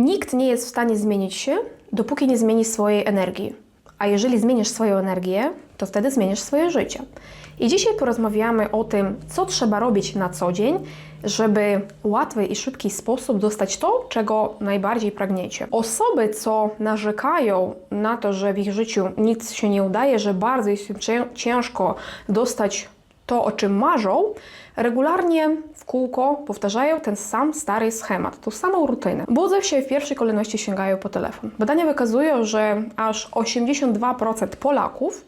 Nikt nie jest w stanie zmienić się, dopóki nie zmieni swojej energii. A jeżeli zmienisz swoją energię, to wtedy zmienisz swoje życie. I dzisiaj porozmawiamy o tym, co trzeba robić na co dzień, żeby łatwy i szybki sposób dostać to, czego najbardziej pragniecie. Osoby, co narzekają na to, że w ich życiu nic się nie udaje, że bardzo jest ciężko dostać to, o czym marzą, regularnie kółko powtarzają ten sam stary schemat, tą samą rutynę. Budzą się i w pierwszej kolejności sięgają po telefon. Badania wykazują, że aż 82% Polaków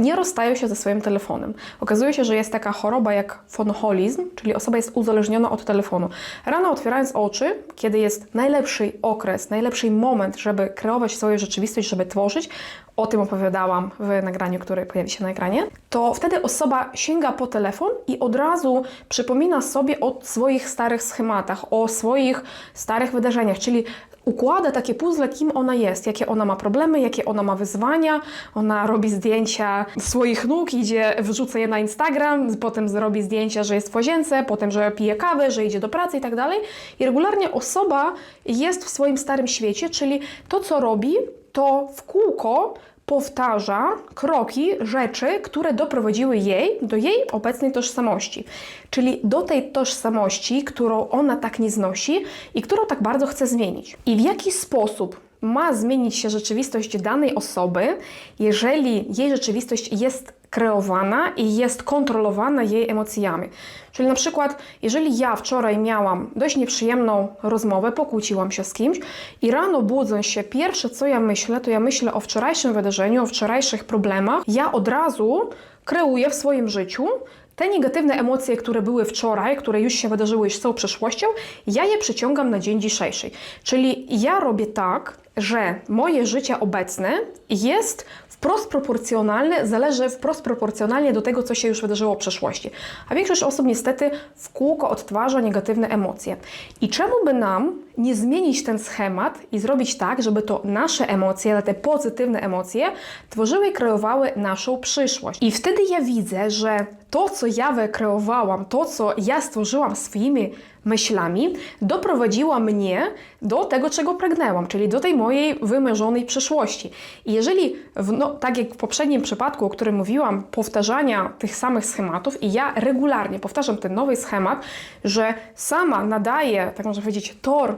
nie rozstają się ze swoim telefonem. Okazuje się, że jest taka choroba jak fonoholizm, czyli osoba jest uzależniona od telefonu. Rano otwierając oczy, kiedy jest najlepszy okres, najlepszy moment, żeby kreować swoją rzeczywistość, żeby tworzyć, o tym opowiadałam w nagraniu, które pojawi się na ekranie, to wtedy osoba sięga po telefon i od razu przypomina sobie o swoich starych schematach, o swoich starych wydarzeniach, czyli układa takie puzzle, kim ona jest, jakie ona ma problemy, jakie ona ma wyzwania. Ona robi zdjęcia swoich nóg, idzie, wrzuca je na Instagram, potem zrobi zdjęcia, że jest w łazience, potem, że pije kawę, że idzie do pracy i tak dalej. I regularnie osoba jest w swoim starym świecie, czyli to, co robi, to w kółko powtarza kroki, rzeczy, które doprowadziły jej do jej obecnej tożsamości. Czyli do tej tożsamości, którą ona tak nie znosi i którą tak bardzo chce zmienić. I w jaki sposób ma zmienić się rzeczywistość danej osoby, jeżeli jej rzeczywistość jest kreowana i jest kontrolowana jej emocjami. Czyli na przykład, jeżeli ja wczoraj miałam dość nieprzyjemną rozmowę, pokłóciłam się z kimś i rano budzę się, pierwsze co ja myślę, to ja myślę o wczorajszym wydarzeniu, o wczorajszych problemach. Ja od razu kreuję w swoim życiu te negatywne emocje, które były wczoraj, które już się wydarzyły, już są przeszłością, ja je przyciągam na dzień dzisiejszy. Czyli ja robię tak, że moje życie obecne jest wprost proporcjonalne, zależy wprost proporcjonalnie do tego, co się już wydarzyło w przeszłości. A większość osób niestety w kółko odtwarza negatywne emocje. I czemu by nam nie zmienić ten schemat i zrobić tak, żeby to nasze emocje, te pozytywne emocje, tworzyły i kreowały naszą przyszłość. I wtedy ja widzę, że to, co ja wykreowałam, to, co ja stworzyłam swoimi myślami, doprowadziła mnie do tego, czego pragnęłam, czyli do tej mojej wymarzonej przyszłości. I jeżeli, w, no, tak jak w poprzednim przypadku, o którym mówiłam, powtarzania tych samych schematów i ja regularnie powtarzam ten nowy schemat, że sama nadaję, tak można powiedzieć, tor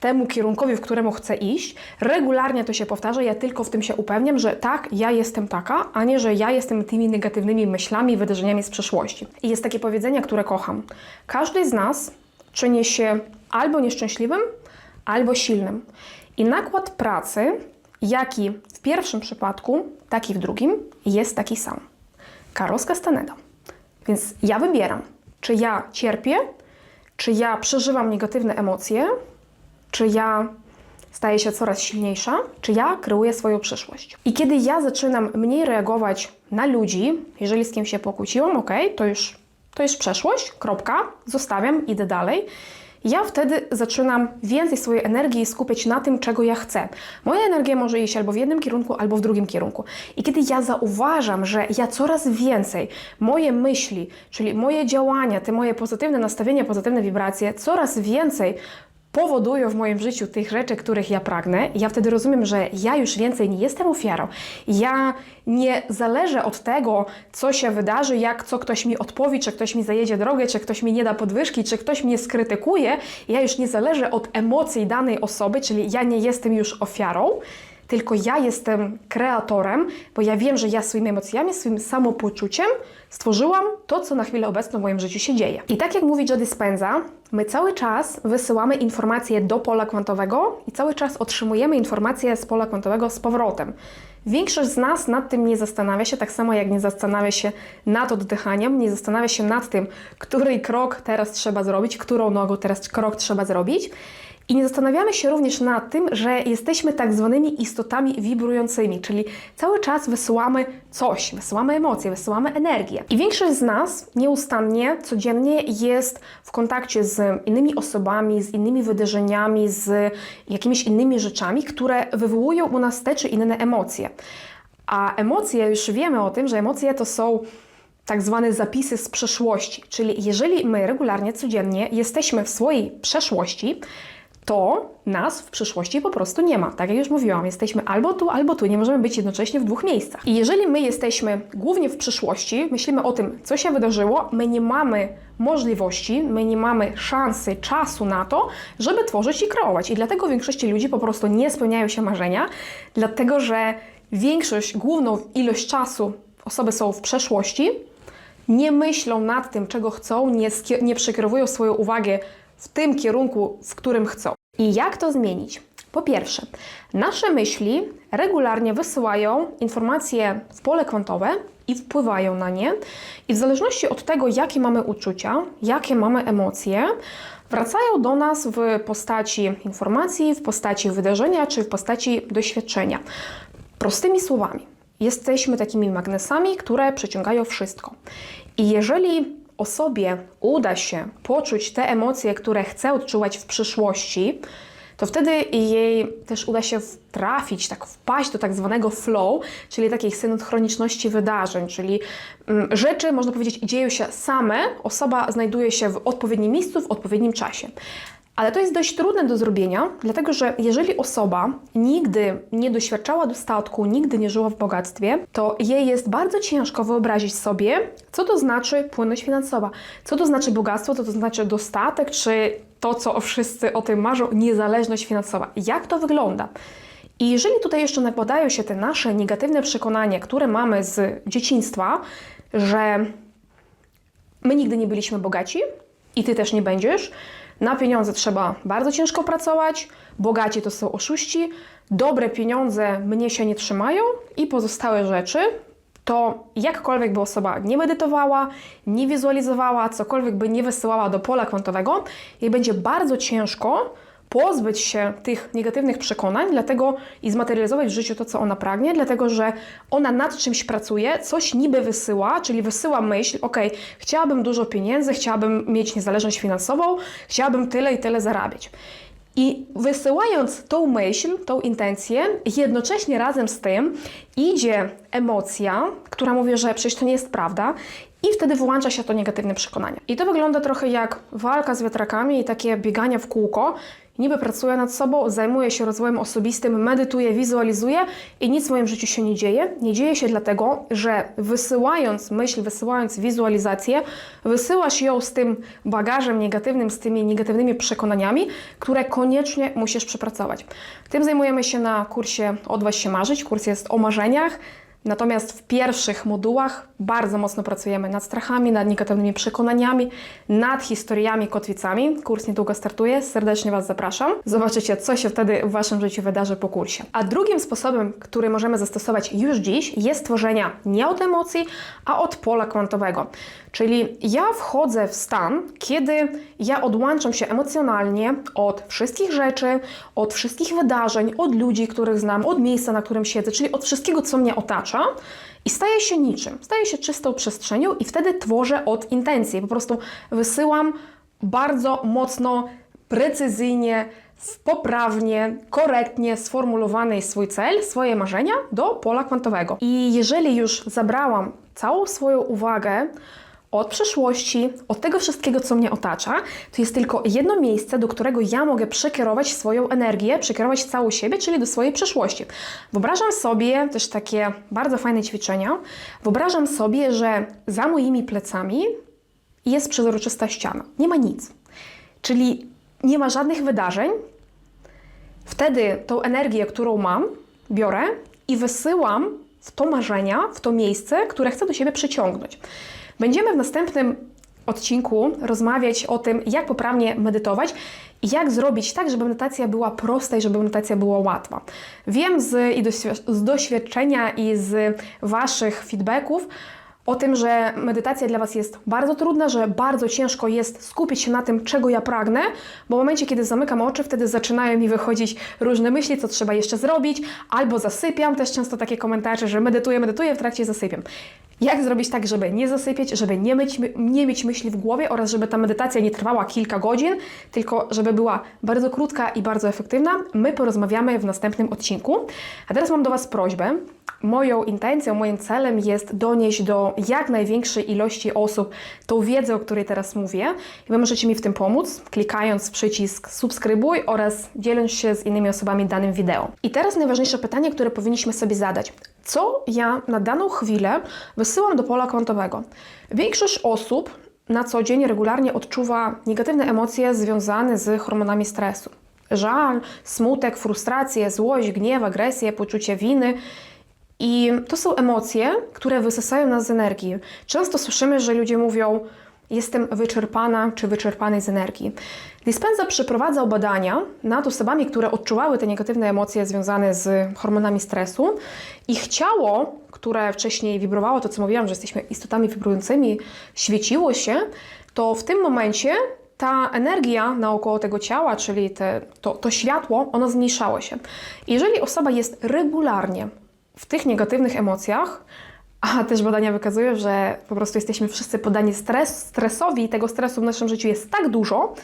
temu kierunkowi, w któremu chcę iść, regularnie to się powtarza, ja tylko w tym się upewniam, że tak, ja jestem taka, a nie, że ja jestem tymi negatywnymi myślami, wydarzeniami z przeszłości. I jest takie powiedzenie, które kocham. Każdy z nas czyni się albo nieszczęśliwym, albo silnym. I nakład pracy, jaki w pierwszym przypadku, tak i w drugim, jest taki sam. Carlos Castaneda. Więc ja wybieram, czy ja cierpię, czy ja przeżywam negatywne emocje, czy ja staję się coraz silniejsza, czy ja kreuję swoją przyszłość. I kiedy ja zaczynam mniej reagować na ludzi, jeżeli z kim się pokłóciłam, ok, to już, to już przeszłość, kropka, zostawiam, idę dalej. Ja wtedy zaczynam więcej swojej energii skupiać na tym, czego ja chcę. Moja energia może iść albo w jednym kierunku, albo w drugim kierunku. I kiedy ja zauważam, że ja coraz więcej moje myśli, czyli moje działania, te moje pozytywne nastawienia, pozytywne wibracje, coraz więcej powodują w moim życiu tych rzeczy, których ja pragnę, ja wtedy rozumiem, że ja już więcej nie jestem ofiarą. Ja nie zależę od tego, co się wydarzy, jak co ktoś mi odpowie, czy ktoś mi zajedzie drogę, czy ktoś mi nie da podwyżki, czy ktoś mnie skrytykuje. Ja już nie zależę od emocji danej osoby, czyli ja nie jestem już ofiarą, tylko ja jestem kreatorem, bo ja wiem, że ja swoimi emocjami, swoim samopoczuciem stworzyłam to, co na chwilę obecną w moim życiu się dzieje. I tak jak mówi Joe Dispenza, my cały czas wysyłamy informacje do pola kwantowego i cały czas otrzymujemy informacje z pola kwantowego z powrotem. Większość z nas nad tym nie zastanawia się, tak samo jak nie zastanawia się nad oddychaniem, nie zastanawia się nad tym, który krok teraz trzeba zrobić, którą nogą teraz krok trzeba zrobić. I nie zastanawiamy się również nad tym, że jesteśmy tak zwanymi istotami wibrującymi, czyli cały czas wysyłamy coś, wysyłamy emocje, wysyłamy energię. I większość z nas nieustannie, codziennie jest w kontakcie z innymi osobami, z innymi wydarzeniami, z jakimiś innymi rzeczami, które wywołują u nas te czy inne emocje. A emocje, już wiemy o tym, że emocje to są tak zwane zapisy z przeszłości. Czyli jeżeli my regularnie, codziennie jesteśmy w swojej przeszłości, to nas w przyszłości po prostu nie ma. Tak jak już mówiłam, jesteśmy albo tu, albo tu, nie możemy być jednocześnie w dwóch miejscach. I jeżeli my jesteśmy głównie w przyszłości, myślimy o tym, co się wydarzyło, my nie mamy możliwości, my nie mamy szansy, czasu na to, żeby tworzyć i kreować. I dlatego większości ludzi po prostu nie spełniają się marzenia, dlatego że większość, główną ilość czasu osoby są w przeszłości, nie myślą nad tym, czego chcą, nie, nie przekierowują swoją uwagę w tym kierunku, w którym chcą. I jak to zmienić? Po pierwsze, nasze myśli regularnie wysyłają informacje w pole kwantowe i wpływają na nie. I w zależności od tego, jakie mamy uczucia, jakie mamy emocje, wracają do nas w postaci informacji, w postaci wydarzenia czy w postaci doświadczenia. Prostymi słowami, jesteśmy takimi magnesami, które przyciągają wszystko. I jeżeli osobie uda się poczuć te emocje, które chce odczuwać w przyszłości, to wtedy jej też uda się trafić, tak wpaść do tak zwanego flow, czyli takiej synchroniczności wydarzeń, czyli mm, rzeczy, można powiedzieć, dzieją się same, osoba znajduje się w odpowiednim miejscu, w odpowiednim czasie. Ale to jest dość trudne do zrobienia, dlatego że jeżeli osoba nigdy nie doświadczała dostatku, nigdy nie żyła w bogactwie, to jej jest bardzo ciężko wyobrazić sobie, co to znaczy płynność finansowa, co to znaczy bogactwo, co to znaczy dostatek, czy to, co wszyscy o tym marzą, niezależność finansowa. Jak to wygląda? I jeżeli tutaj jeszcze nakładają się te nasze negatywne przekonania, które mamy z dzieciństwa, że my nigdy nie byliśmy bogaci i ty też nie będziesz. Na pieniądze trzeba bardzo ciężko pracować, bogaci to są oszuści, dobre pieniądze mnie się nie trzymają i pozostałe rzeczy to jakkolwiek by osoba nie medytowała, nie wizualizowała, cokolwiek by nie wysyłała do pola kwantowego, jej będzie bardzo ciężko pozbyć się tych negatywnych przekonań, dlatego i zmaterializować w życiu to, co ona pragnie, dlatego że ona nad czymś pracuje, coś niby wysyła, czyli wysyła myśl, ok, chciałabym dużo pieniędzy, chciałabym mieć niezależność finansową, chciałabym tyle i tyle zarabiać. I wysyłając tą myśl, tą intencję, jednocześnie razem z tym idzie emocja, która mówi, że przecież to nie jest prawda, i wtedy włącza się to negatywne przekonanie. I to wygląda trochę jak walka z wiatrakami i takie bieganie w kółko. Niby pracuję nad sobą, zajmuję się rozwojem osobistym, medytuję, wizualizuję i nic w moim życiu się nie dzieje. Nie dzieje się dlatego, że wysyłając myśl, wysyłając wizualizację, wysyłasz ją z tym bagażem negatywnym, z tymi negatywnymi przekonaniami, które koniecznie musisz przepracować. Tym zajmujemy się na kursie Odważ się marzyć. Kurs jest o marzeniach. Natomiast w pierwszych modułach bardzo mocno pracujemy nad strachami, nad negatywnymi przekonaniami, nad historiami, kotwicami. Kurs niedługo startuje, serdecznie Was zapraszam. Zobaczycie, co się wtedy w Waszym życiu wydarzy po kursie. A drugim sposobem, który możemy zastosować już dziś, jest tworzenia nie od emocji, a od pola kwantowego. Czyli ja wchodzę w stan, kiedy ja odłączam się emocjonalnie od wszystkich rzeczy, od wszystkich wydarzeń, od ludzi, których znam, od miejsca, na którym siedzę, czyli od wszystkiego, co mnie otacza i staję się niczym. Staję się czystą przestrzenią i wtedy tworzę od intencji. Po prostu wysyłam bardzo mocno, precyzyjnie, poprawnie, korektnie sformulowany swój cel, swoje marzenia do pola kwantowego. I jeżeli już zabrałam całą swoją uwagę od przeszłości, od tego wszystkiego, co mnie otacza, to jest tylko jedno miejsce, do którego ja mogę przekierować swoją energię, przekierować całą siebie, czyli do swojej przeszłości. Wyobrażam sobie też takie bardzo fajne ćwiczenia. Wyobrażam sobie, że za moimi plecami jest przezroczysta ściana. Nie ma nic. Czyli nie ma żadnych wydarzeń. Wtedy tą energię, którą mam, biorę i wysyłam w to marzenia, w to miejsce, które chcę do siebie przyciągnąć. Będziemy w następnym odcinku rozmawiać o tym, jak poprawnie medytować i jak zrobić tak, żeby medytacja była prosta i żeby medytacja była łatwa. Wiem z, i doświadczenia i z Waszych feedbacków, o tym, że medytacja dla Was jest bardzo trudna, że bardzo ciężko jest skupić się na tym, czego ja pragnę, bo w momencie, kiedy zamykam oczy, wtedy zaczynają mi wychodzić różne myśli, co trzeba jeszcze zrobić, albo zasypiam, też często takie komentarze, że medytuję, medytuję, w trakcie zasypiam. Jak zrobić tak, żeby nie zasypiać, żeby nie mieć, nie mieć myśli w głowie oraz żeby ta medytacja nie trwała kilka godzin, tylko żeby była bardzo krótka i bardzo efektywna, my porozmawiamy w następnym odcinku. A teraz mam do Was prośbę. Moją intencją, moim celem jest donieść do jak największej ilości osób tą wiedzę, o której teraz mówię. I Wy możecie mi w tym pomóc, klikając w przycisk subskrybuj oraz dzieląc się z innymi osobami danym wideo. I teraz najważniejsze pytanie, które powinniśmy sobie zadać. Co ja na daną chwilę wysyłam do pola kwantowego? Większość osób na co dzień regularnie odczuwa negatywne emocje związane z hormonami stresu. Żal, smutek, frustrację, złość, gniew, agresję, poczucie winy. I to są emocje, które wysysają nas z energii. Często słyszymy, że ludzie mówią: Jestem wyczerpana czy wyczerpany z energii. Dispenza przeprowadzał badania nad osobami, które odczuwały te negatywne emocje związane z hormonami stresu. Ich ciało, które wcześniej wibrowało, to co mówiłam, że jesteśmy istotami wibrującymi, świeciło się, to w tym momencie ta energia naokoło tego ciała, czyli te, to, to światło, ono zmniejszało się. Jeżeli osoba jest regularnie w tych negatywnych emocjach, a też badania wykazują, że po prostu jesteśmy wszyscy poddani stres, stresowi i tego stresu w naszym życiu jest tak dużo,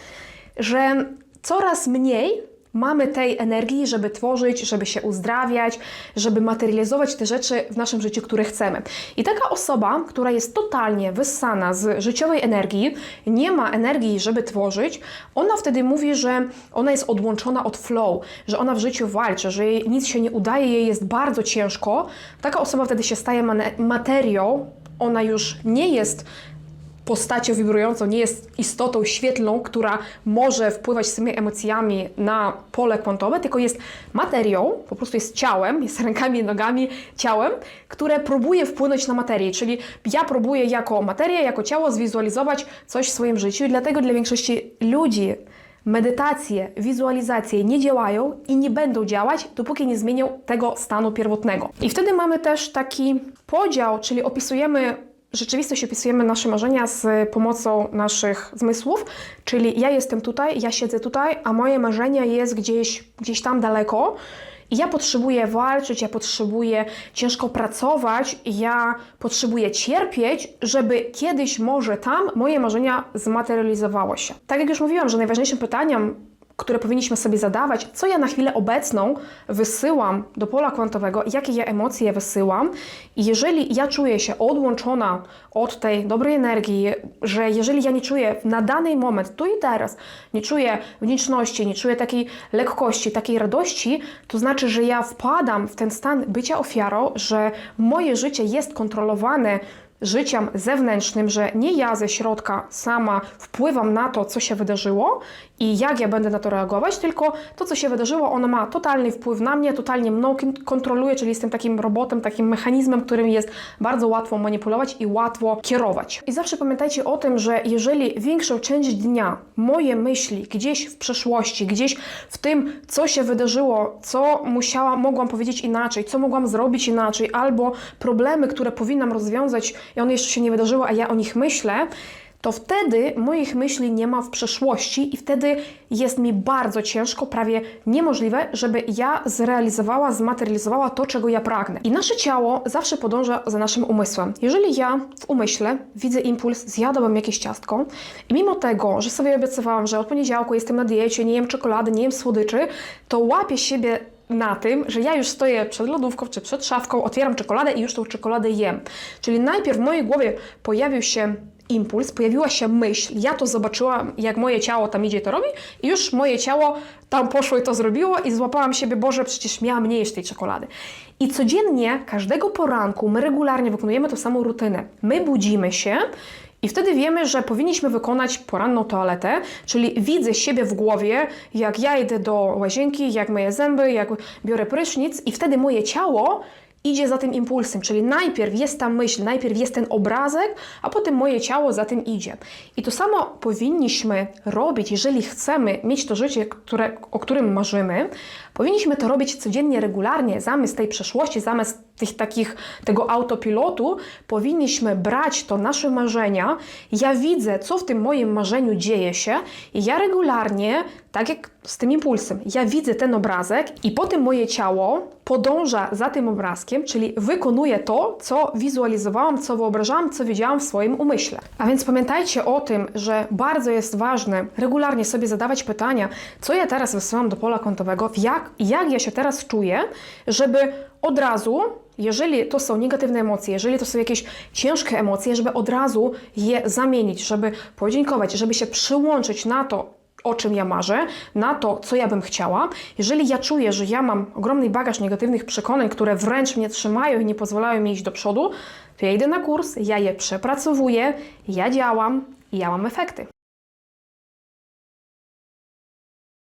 że coraz mniej mamy tej energii, żeby tworzyć, żeby się uzdrawiać, żeby materializować te rzeczy w naszym życiu, które chcemy. I taka osoba, która jest totalnie wyssana z życiowej energii, nie ma energii, żeby tworzyć, ona wtedy mówi, że ona jest odłączona od flow, że ona w życiu walczy, że jej nic się nie udaje, jej jest bardzo ciężko. Taka osoba wtedy się staje materią, ona już nie jest postacią wibrującą, nie jest istotą świetlną, która może wpływać swoimi emocjami na pole kwantowe, tylko jest materią, po prostu jest ciałem, jest rękami, nogami, ciałem, które próbuje wpłynąć na materię. Czyli ja próbuję jako materię, jako ciało zwizualizować coś w swoim życiu i dlatego dla większości ludzi medytacje, wizualizacje nie działają i nie będą działać, dopóki nie zmienią tego stanu pierwotnego. I wtedy mamy też taki podział, czyli opisujemy rzeczywistość opisujemy nasze marzenia z pomocą naszych zmysłów, czyli ja jestem tutaj, ja siedzę tutaj, a moje marzenie jest gdzieś, gdzieś tam daleko. I ja potrzebuję walczyć, ja potrzebuję ciężko pracować, ja potrzebuję cierpieć, żeby kiedyś może tam moje marzenia zmaterializowały się. Tak jak już mówiłam, że najważniejszym pytaniem które powinniśmy sobie zadawać, co ja na chwilę obecną wysyłam do pola kwantowego, jakie ja emocje wysyłam. I jeżeli ja czuję się odłączona od tej dobrej energii, że jeżeli ja nie czuję na dany moment, tu i teraz, nie czuję wdzięczności, nie czuję takiej lekkości, takiej radości, to znaczy, że ja wpadam w ten stan bycia ofiarą, że moje życie jest kontrolowane życiem zewnętrznym, że nie ja ze środka sama wpływam na to, co się wydarzyło i jak ja będę na to reagować, tylko to, co się wydarzyło, ono ma totalny wpływ na mnie, totalnie mną kontroluje, czyli jestem takim robotem, takim mechanizmem, którym jest bardzo łatwo manipulować i łatwo kierować. I zawsze pamiętajcie o tym, że jeżeli większą część dnia moje myśli gdzieś w przeszłości, gdzieś w tym, co się wydarzyło, co musiałam, mogłam powiedzieć inaczej, co mogłam zrobić inaczej, albo problemy, które powinnam rozwiązać i one jeszcze się nie wydarzyły, a ja o nich myślę, to wtedy moich myśli nie ma w przeszłości i wtedy jest mi bardzo ciężko, prawie niemożliwe, żeby ja zrealizowała, zmaterializowała to, czego ja pragnę. I nasze ciało zawsze podąża za naszym umysłem. Jeżeli ja w umyśle widzę impuls, zjadłabym jakieś ciastko i mimo tego, że sobie obiecywałam, że od poniedziałku jestem na diecie, nie jem czekolady, nie jem słodyczy, to łapię siebie na tym, że ja już stoję przed lodówką czy przed szafką, otwieram czekoladę i już tą czekoladę jem. Czyli najpierw w mojej głowie pojawił się impuls, pojawiła się myśl, ja to zobaczyłam, jak moje ciało tam idzie to robi i już moje ciało tam poszło i to zrobiło i złapałam siebie, Boże, przecież miałam nie jeść tej czekolady. I codziennie, każdego poranku, my regularnie wykonujemy tą samą rutynę. My budzimy się i wtedy wiemy, że powinniśmy wykonać poranną toaletę, czyli widzę siebie w głowie, jak ja idę do łazienki, jak myję zęby, jak biorę prysznic i wtedy moje ciało idzie za tym impulsem, czyli najpierw jest ta myśl, najpierw jest ten obrazek, a potem moje ciało za tym idzie. I to samo powinniśmy robić, jeżeli chcemy mieć to życie, które, o którym marzymy. Powinniśmy to robić codziennie, regularnie, zamiast tej przeszłości, zamiast tych takich, tego autopilotu, powinniśmy brać to nasze marzenia. Ja widzę, co w tym moim marzeniu dzieje się i ja regularnie, tak jak z tym impulsem, ja widzę ten obrazek i potem moje ciało podąża za tym obrazkiem, czyli wykonuje to, co wizualizowałam, co wyobrażałam, co widziałam w swoim umyśle. A więc pamiętajcie o tym, że bardzo jest ważne regularnie sobie zadawać pytania, co ja teraz wysyłam do pola kątowego, jak, jak ja się teraz czuję, żeby od razu, jeżeli to są negatywne emocje, jeżeli to są jakieś ciężkie emocje, żeby od razu je zamienić, żeby podziękować, żeby się przyłączyć na to, o czym ja marzę, na to, co ja bym chciała. Jeżeli ja czuję, że ja mam ogromny bagaż negatywnych przekonań, które wręcz mnie trzymają i nie pozwalają mi iść do przodu, to ja idę na kurs, ja je przepracowuję, ja działam i ja mam efekty.